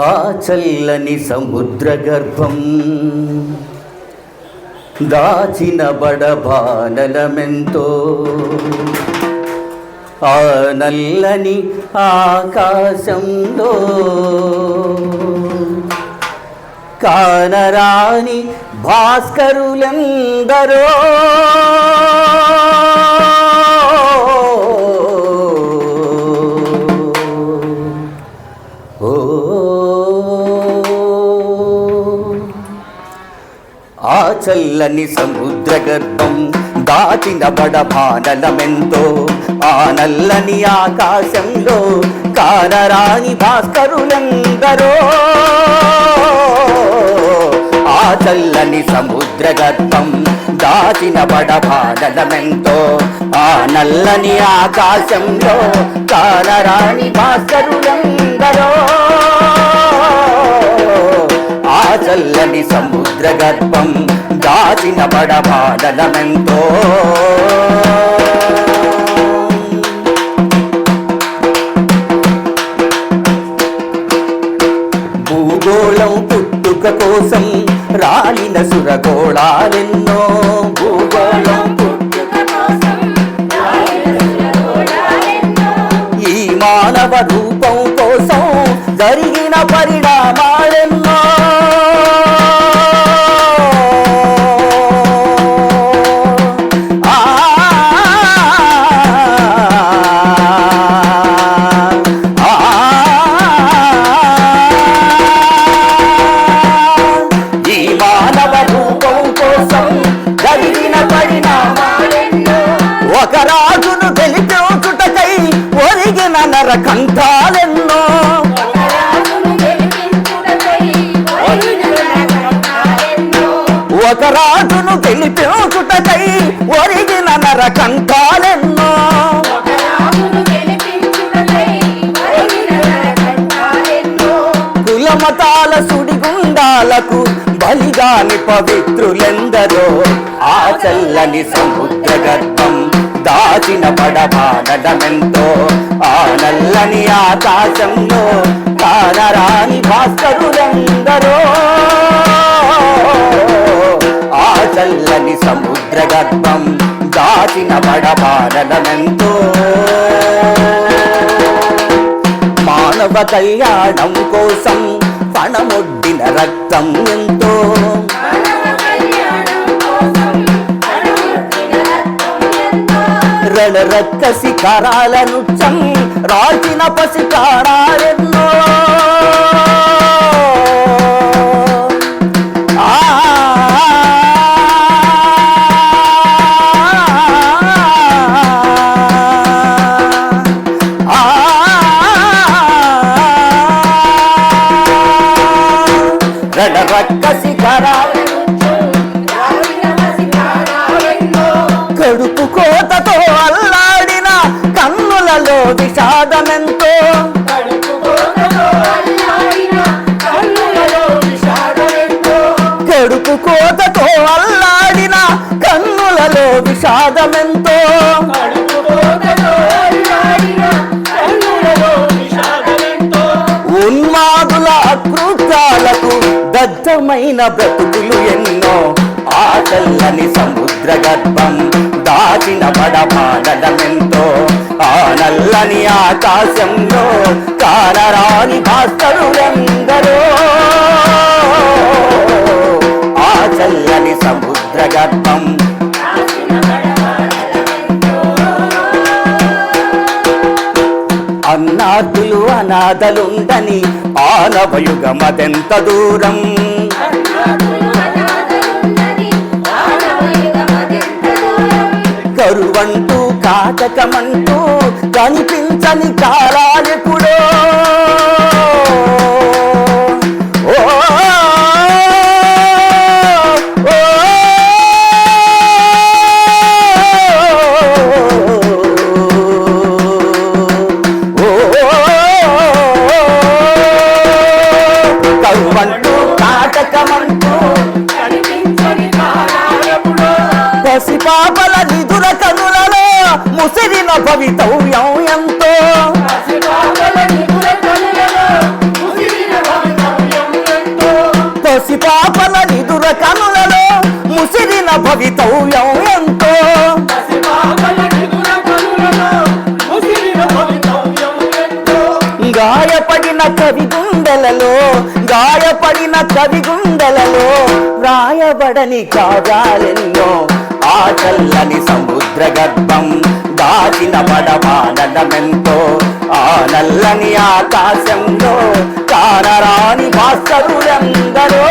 ఆ చల్లని సముద్ర గర్భం దాచిన బడబానలమెంతో ఆ నల్లని ఆకాశంలో కానరాని భాస్కరులందరో? ఆ చల్లని సముద్ర గర్భం దాచిన బడభానలమెంతో ఆ నల్లని ఆకాశంలో కానరాని భాస్కరులందరో? చల్లని సముద్ర గర్భం దాచిన బడభానలమెంతో ఆ నల్లని ఆకాశంలో కానరాని భాస్కరులందరో ఆ చల్లని సముద్ర గర్భం దాచిన బడబాడలమెంతో భూగోళం పుట్టుక కోసం రాలిన సురగోళాలెన్నో. భూగోళం ఈ మానవ రూపం కోసం జరిగిన పరిణామాలెన్నో. ఒక రాజును గెలిపించుటకై ఒరిగిన నరకంఠాలెన్నో. ఒక రాజును గెలిపించుటకై ఒరిగిన నరకంఠాలెన్నో. కులమతాల సుడిగుండాలకు బలిగాని పవిత్రులెందరో. ఆ చల్లని సముద్ర గర్భం దాచిన పడబాడమెంతో ఆ నల్లని ఆకాశంలో కానరాని భాస్కరులందరో. ఆ చల్లని సముద్ర గర్భం దాచిన పడబాడమెంతో మానవ కళ్యాణం కోసం పణమొడ్డిన రక్తం ఎంతో. రణరక్క రక్కసి కరాల రాల్చిన రాచిన పసి ఆ రక్కసి శిఖరాలు విషాదమెంతో కడుపు కోతతో అల్లాడిన కన్నులలో విషాదమెంతో ఉన్మాదుల అకృత్యాలకు దగ్ధమైన బ్రతుకులు ఎన్ని? ఆ చల్లని సముద్ర గర్భం దాచిన పడబాడమెంతో ఆ నల్లని ఆకాశంలో కానరాని భాస్కరులందరూ ఆ చల్లని సముద్ర గర్భం అన్నార్థులు అనాథలుండని ఆనవయుగమదెంత దూరం. గరువంటూ కాటకమంటూ కనిపించని కాలాలెప్పుడో పసిపాపల నిధుల కనుల ముసిరిన భవితవ్యం ఎంతో పసిపాపల నిదుర కనులలో ముసిరిన భవితవ్యం ఎంతో గాయపడిన కవి గుండెలలో గాయపడిన కవి గుండెలలో వ్రాయబడని కావ్యాలెన్నో ఆ చల్లని సముద్ర గర్భం దాచిన పడమానమెంతో ఆ నల్లని ఆకాశంలో కానరాని భాస్కరులందరో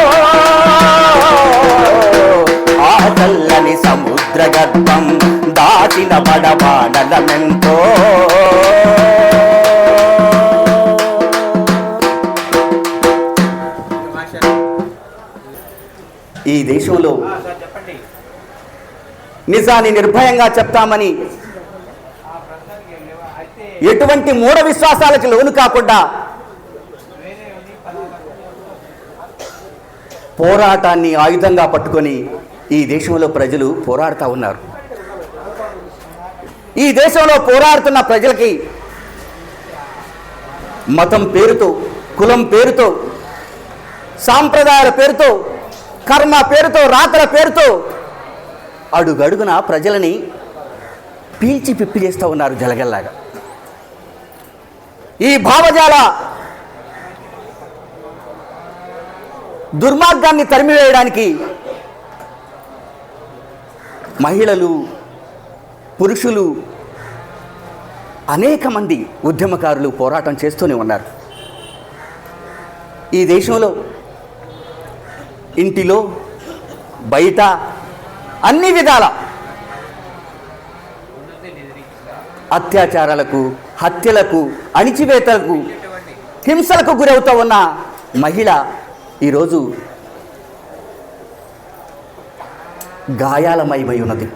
ఆ చల్లని సముద్ర గర్భం దాచిన పడమానమెంతో ఈ దేశంలో నిజాన్ని నిర్భయంగా చెప్తామని. ఎటువంటి మూఢ విశ్వాసాలకు లోను కాకుండా పోరాటాన్ని ఆయుధంగా పట్టుకొని ఈ దేశంలో ప్రజలు పోరాడుతూ ఉన్నారు. ఈ దేశంలో పోరాడుతున్న ప్రజలకి మతం పేరుతో కులం పేరుతో సాంప్రదాయాల పేరుతో కర్మ పేరుతో రాతల పేరుతో అడుగడుగున ప్రజలని పీల్చి పిప్పి చేస్తూ ఉన్నారు జలగల్లాగా. ఈ భావజాల దుర్మార్గాన్ని తరిమివేయడానికి మహిళలు పురుషులు అనేక మంది ఉద్యమకారులు పోరాటం చేస్తూనే ఉన్నారు. ఈ దేశంలో ఇంటిలో బయట అన్ని విధాల అత్యాచారాలకు హత్యలకు అణిచివేతలకు హింసలకు గురవుతూ ఉన్న మహిళ ఈరోజు గాయాలమైపోయి ఉన్నది.